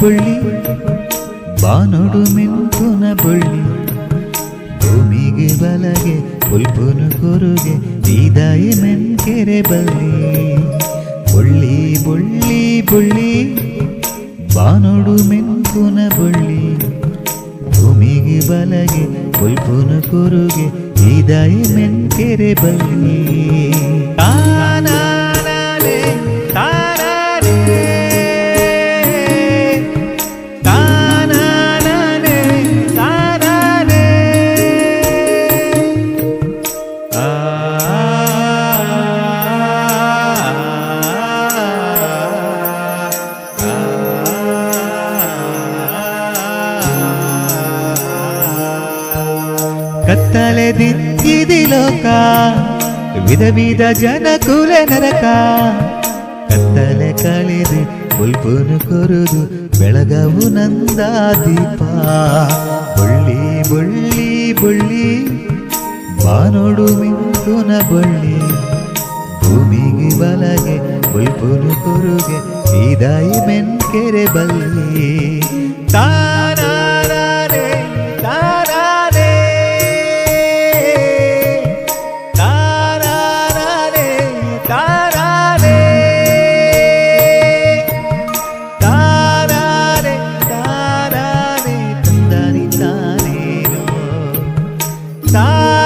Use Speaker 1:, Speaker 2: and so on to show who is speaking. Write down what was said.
Speaker 1: ಬುಳ್ಳಿ ಬಾನೊಡು ಮಿಂಕುನ ಬಳ್ಳಿ. ಭೂಮಿಗೆ ಬಲಗೆ ಪುಲ್ಪುನು ಕುರುಗೆ ಈದಾಯಿ ಮೆನ್ಕೆರೆ ಬಳ್ಳಿ. ಬುಳ್ಳಿ ಬುಳ್ಳಿ ಬುಳ್ಳಿ ಬಾನೊಡು ಮಿಂಕುನ ಬುಳ್ಳಿ. ಭೂಮಿಗೆ ಬಲಗೆ ಪುಲ್ಪುನು ಕುರುಗೆ ಈದಾಯಿ ಮೆನ್ಕೆರೆ ಬಲ್ಲಿ ಕತ್ತಲೆ ದಿಕ್ಕಿದಿ ಲೋಕ ವಿಧ ವಿಧ ಜನ ಕುಲ ನರಕ. ಕತ್ತಲೆ ಕಳೆದೆ ಬುಲ್ಪುನು ಕೊರುದು ಬೆಳಗವು ನಂದ ದೀಪ. ಬುಳ್ಳಿ ಬುಳ್ಳಿ ಬುಳ್ಳಿ, ಬಾನೋಡು ಮಿಂಕುನ ಬಳ್ಳಿ. ಭೂಮಿಗೆ ಬಲಗೆ ಬುಲ್ಪುನು ಕೊರುಗೆ ಸೀದಾಯಿ ಮೆನ್ಕೆರೆ ಬಲ್ಲಿ. ತಾ তা